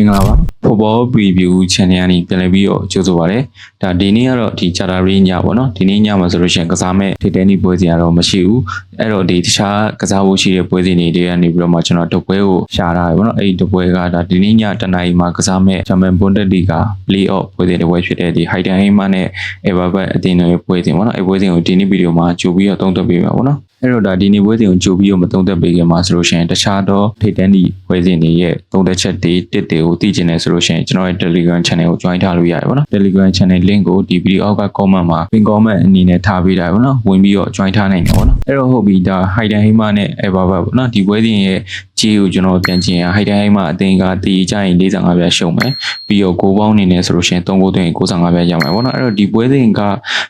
င်္ဂလာပါ Football Preview Channel ကနေပြန်လည်ပြီးတော့ကြိုဆိုပါရစေ။ဒါဒီနေ့ကတော့ဒီ Charter Ring ညပေါ့နော်။ဒီနေ့ညမှာဆိုလို့ရှိရင်ကစားမဲ့ထိတဲ့နီးပွဲစဉ်ကတော့မရှိဘူး။အဲ့တော့ဒီတခြားကစားဖို့ရှိတဲ့ပွဲစဉ်တွေတွေကနေပြီးတော့မှကျွန်တော်တပွဲကိုရှာထားတယ်ပေါ့နော်။အဲ့ဒီတပွဲကဒါဒီနေ့ညတနင်္လာရီမှာကစားမဲ့ German Bundesliga Playoff ပွဲစဉ်တစ်ပွဲဖြစ်တဲ့ဒီ Heidenheim နဲ့ Everton အသင်းတွေပွဲစဉ်ပေါ့နော်။အဲ့ပွဲစဉ်ကိုဒီနေ့ဗီဒီယိုမှာကြိုပြီးတော့သုံးသပ်ပေးမှာပေါ့နော်။ အဲ့တော့ဒါဒီနေ့ပွဲစဉ်ကိုကြိုပြီးတော့မသုံးသက်ပေးခင်မှာဆိုလို့ရှိရင်တခြားသောထိတ်တန်းဒီပွဲစဉ်တွေရဲ့သုံးသက်ချက်တွေတစ်တွေကိုသိချင်တယ်ဆိုလို့ရှိရင်ကျွန်တော်ရဲ့ Telegram Channel ကို join ထားလို့ရတယ်ပေါ့နော် Telegram Channel link ကိုဒီ video အောက်က comment မှာ pin comment အနေနဲ့ထားပေးတာပေါ့နော်ဝင်ပြီးတော့ join ထားနိုင်တယ်ပေါ့နော်အဲ့တော့ဟုတ်ပြီဒါ Hayden Hima နဲ့ Everton ပေါ့နော်ဒီပွဲစဉ်ရဲ့ ကြီးကိုကျွန်တော်ပြန်ကြည့်ရင် Hayden Hima အသင်းကတည်ကြရင်45ပြရှုံမယ်ပြီးတော့ကိုပေါင်းအနေနဲ့ဆိုလို့ရှိရင်3ဂိုးသွင်း65ပြရမှာပေါ့နော်အဲ့တော့ဒီပွဲစဉ်က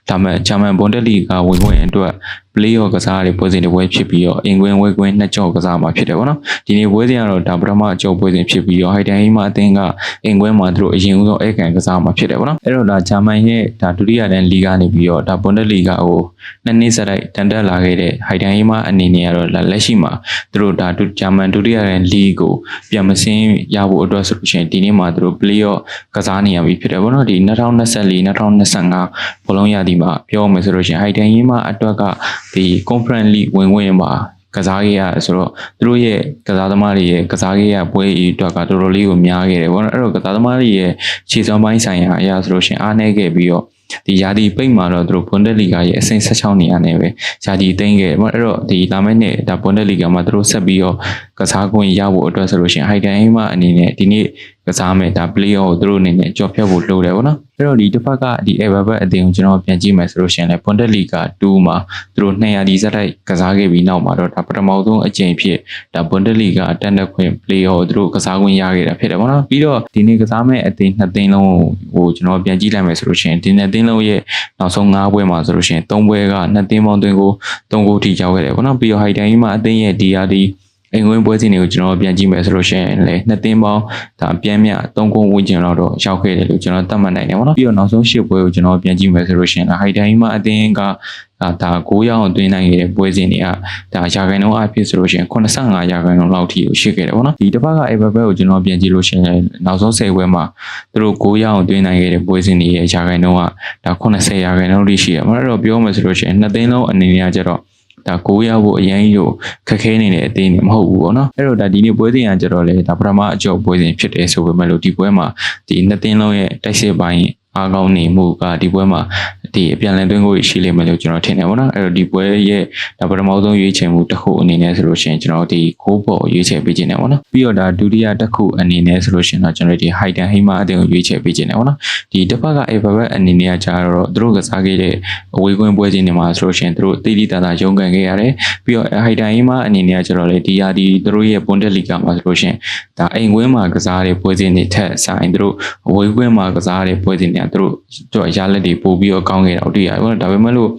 ဒါမဲ့ German Bundesliga ဝင်ဝင်အတွက် play off ကစားရတဲ့ပွဲစဉ်တစ်ပွဲဖြစ်ပြီးတော့အင်ကွင်းဝဲကွင်းနှစ်ကြော့ကစားမှာဖြစ်တယ်ပေါ့နော်ဒီနေ့ပွဲစဉ်ကတော့ဒါပထမအကြော့ပွဲစဉ်ဖြစ်ပြီးတော့ဟိုက်တန်ဟိမအသင်းကအင်ကွင်းမှာသူတို့အရင်ဆုံးအဲကန်ကစားမှာဖြစ်တယ်ပေါ့နော်အဲ့တော့ဒါဂျာမန်ရဲ့ဒါဒုတိယတန်းလီဂါနေပြီးတော့ဒါဘွန်ဒက်လီဂါကိုနှစ်နှစ်ဆက်တိုက်တန်တက်လာခဲ့တဲ့ဟိုက်တန်ဟိမအနေနဲ့ကတော့လက်ရှိမှာသူတို့ဒါဂျာမန်ဒုတိယတန်းလီဂကိုပြန်မစင်းရဖို့အတွက်ဆိုလို့ရှိရင်ဒီနေ့မှာသူတို့ play off ကစားနေရပြီဖြစ်တယ်ပေါ့နော်ဒီ2024 2025ဘောလုံးရသည်မှာပြောမယ်ဆိုလို့ရှိရင်ဟိုက်တန်ဟိမအတွက်ကဒီ conference league ဝင်ဝင်မှာကစားခဲ့ရဆိုတော့သူတို့ရဲ့ကစားသမားတွေရဲ့ကစားခဲ့ရပွဲအီအတွက်ကတော်တော်လေးကိုများခဲ့တယ်ပေါ့နော်အဲ့တော့ကစားသမားတွေရဲ့ခြေစွမ်းပိုင်းဆိုင်ရာအရာဆိုလို့ရှိရင်အားနည်းခဲ့ပြီးတော့ ဒီယာဒီပိတ်မှာတော့သူတို့ဘွန်ဒက်လီဂါရဲ့အဆင့်16နေရာနဲ့ပဲယာဒီသိမ်းခဲ့ပေါ့အဲ့တော့ဒီလာမယ့်နှစ်ဒါဘွန်ဒက်လီဂါမှာသူတို့ဆက်ပြီးတော့ကစားခွင့်ရဖို့အတွက်ဆိုလို့ရှိရင်ဟိုက်တန်အိမ်မအနေနဲ့ဒီနေ့ ကစားမယ်ဒါ player ကိုသူတို့အနေနဲ့ကြော်ဖြတ်ဖို့လိုတယ်ပေါ့နော်အဲ့တော့ဒီတစ်ဖက်ကဒီ Everton အသင်းကိုကျွန်တော်ပြန်ကြည့်မယ်ဆိုလို့ရှိရင်လည်း Bundesliga 2မှာသူတို့200ဒီဇက်တိုက်ကစားခဲ့ပြီးနောက်မှာတော့ဒါပထမဆုံးအကြိမ်ဖြစ်ဒါ Bundesliga အတက်တက်ခွင့် player ကိုသူတို့ကစားခွင့်ရခဲ့တာဖြစ်တယ်ပေါ့နော်ပြီးတော့ဒီနေ့ကစားမဲ့အသင်းနှစ်သင်းလုံးကိုကျွန်တော်ပြန်ကြည့်လိုက်မယ်ဆိုလို့ရှိရင်ဒီနှစ်သင်းလုံးရဲ့နောက်ဆုံး5ပွဲမှာဆိုလို့ရှိရင်3ပွဲကနှစ်သင်းပေါင်းသွင်းကို3ဂိုးထိရောက်ခဲ့တယ်ပေါ့နော်ပြီးတော့ High Time မှာအသင်းရဲ့ DRD အိမ်ဝင်ပွဲစဉ်တွေကိုကျွန်တော်ပြန်ကြည့်မယ်ဆိုလို့ရှိရင်လည်းနှစ်သင်းပေါင်းဒါအပြန်မြ3ကုန်းဝန်းကျင်လောက်တော့ရောက်ခဲ့တယ်လို့ကျွန်တော်သတ်မှတ်နိုင်တယ်ပေါ့နော်ပြီးတော့နောက်ဆုံး၈ပွဲကိုကျွန်တော်ပြန်ကြည့်မယ်ဆိုလို့ရှိရင်ဟိုက်တိုင်းမှာအသင်းကဒါဒါ9ရောင်းသွင်းနိုင်ခဲ့တဲ့ပွဲစဉ်တွေကဒါရာခိုင်နှုန်းအဖြစ်ဆိုလို့ရှိရင်85ရာခိုင်နှုန်းလောက်ထိကိုရှိခဲ့တယ်ပေါ့နော်ဒီတစ်ပတ်က Everton ကိုကျွန်တော်ပြန်ကြည့်လို့ရှိရင်နောက်ဆုံး10ပွဲမှာသူတို့9ရောင်းသွင်းနိုင်ခဲ့တဲ့ပွဲစဉ်တွေရဲ့ရာခိုင်နှုန်းကဒါ80ရာခိုင်နှုန်းထိရှိတယ်ပေါ့နော်အဲ့တော့ပြောမယ်ဆိုလို့ရှိရင်နှစ်သင်းလုံးအနေနဲ့ကျတော့ ဒါကိုရဖို့အရင်ကြီးခက်ခဲနေတဲ့အသေးနေမဟုတ်ဘူးပေါ့နော်အဲ့တော့ဒါဒီနေ့ပွဲစဉ်ကကြတော့လေဒါပထမအကျော်ပွဲစဉ်ဖြစ်တယ်ဆိုပေမဲ့လို့ဒီပွဲမှာဒီနှစ်သင်းလုံးရဲ့တိုက်စစ်ပိုင်း အားကောင်းနေမှုကဒီပွဲမှာဒီအပြန်လည်သွင်းကိုရှိလိမ့်မယ်လို့ကျွန်တော်ထင်တယ်ပေါ့နော်အဲ့တော့ဒီပွဲရဲ့ဒါပထမဆုံးရွေးချယ်မှုတစ်ခုအနေနဲ့ဆိုလို့ရှိရင်ကျွန်တော်ဒီခိုးပေါ်ရွေးချယ်ပေးခြင်းတယ်ပေါ့နော်ပြီးတော့ဒါဒုတိယတစ်ခုအနေနဲ့ဆိုလို့ရှိရင်တော့ကျွန်တော်ဒီ Hayden Hima အတင်းကိုရွေးချယ်ပေးခြင်းတယ်ပေါ့နော်ဒီတစ်ဖက်က Everton အနေနဲ့ကကြာတော့သူတို့ကစားခဲ့တဲ့အဝေးကွင်းပွဲချင်းတွေမှာဆိုလို့ရှိရင်သူတို့တိတိတသာရုန်းကန်ခဲ့ရတယ်ပြီးတော့ Hayden Hima အနေနဲ့ကကျတော့လေဒီယာဒီသူတို့ရဲ့ Bundesliga မှာဆိုလို့ရှိရင်ဒါအိမ်ကွင်းမှာကစားတဲ့ပွဲချင်းတွေထက်ဆိုင်သူတို့အဝေးကွင်းမှာကစားတဲ့ပွဲချင်းတွေကသူတို့တို့ရလက်တွေပို့ပြီးတော့ကောင်းခဲ့တာတွေ့ရတယ်ပေါ့နော်ဒါပေမဲ့လို့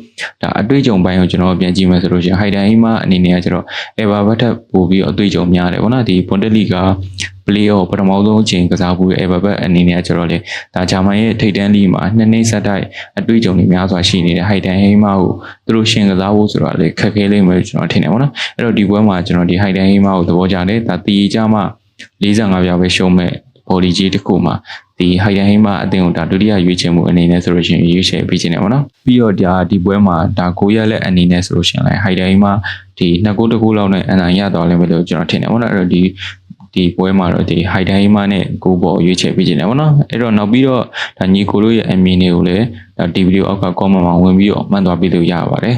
ဒါအတွေ့အကြုံပိုင်းကိုကျွန်တော်ပြန်ကြည့်မယ်ဆိုလို့ရှိရင် Hayden Hima အနေနဲ့ကကျတော့ Everton ထက်ပို့ပြီးတော့အတွေ့အကြုံများတယ်ပေါ့နော်ဒီ Bundesliga play off ပထမဆုံးအချိန်ကစားဖို့ Everton အနေနဲ့ကျတော့လေဒါဂျာမန်ရဲ့ထိပ်တန်းလီမှာနှစ်နှစ်ဆက်တိုက်အတွေ့အကြုံတွေများစွာရှိနေတဲ့ Hayden Hima ကိုသူတို့ရှင်ကစားဖို့ဆိုတာလေခက်ခဲလိမ့်မယ်လို့ကျွန်တော်ထင်တယ်ပေါ့နော်အဲ့တော့ဒီပွဲမှာကျွန်တော်ဒီ Hayden Hima ကိုသဘောကျတယ်ဒါတီကြမှာ45ပြားပဲရှုံးမဲ့ body ကြီးတစ်ခုမှာ ဒီ Hayden Hima အတင်းကိုဒါဒုတိယရွေးချယ်မှုအနေနဲ့ဆိုလို့ရှိရင်ရွေးချယ်ပေးခြင်းတယ်ပေါ့နော်ပြီးတော့ဒါဒီပွဲမှာဒါကိုရက်လက်အနေနဲ့ဆိုလို့ရှိရင်လည်း Hayden Hima ဒီနှစ်ကိုးတစ်ကိုးလောက်နဲ့အနိုင်ရသွားလိမ့်မယ်လို့ကျွန်တော်ထင်တယ်ပေါ့နော်အဲ့တော့ဒီဒီပွဲမှာတော့ဒီ high time နဲ့ကိုပေါ်ရွေးချယ်ပေးခြင်းတယ်ဗောနော်အဲ့တော့နောက်ပြီးတော့ဒါညီကိုတို့ရဲ့အမည်တွေကိုလည်းဒါဒီဗီဒီယိုအောက်က comment မှာဝင်ပြီးတော့မှတ်သွားပေးလို့ရပါတယ်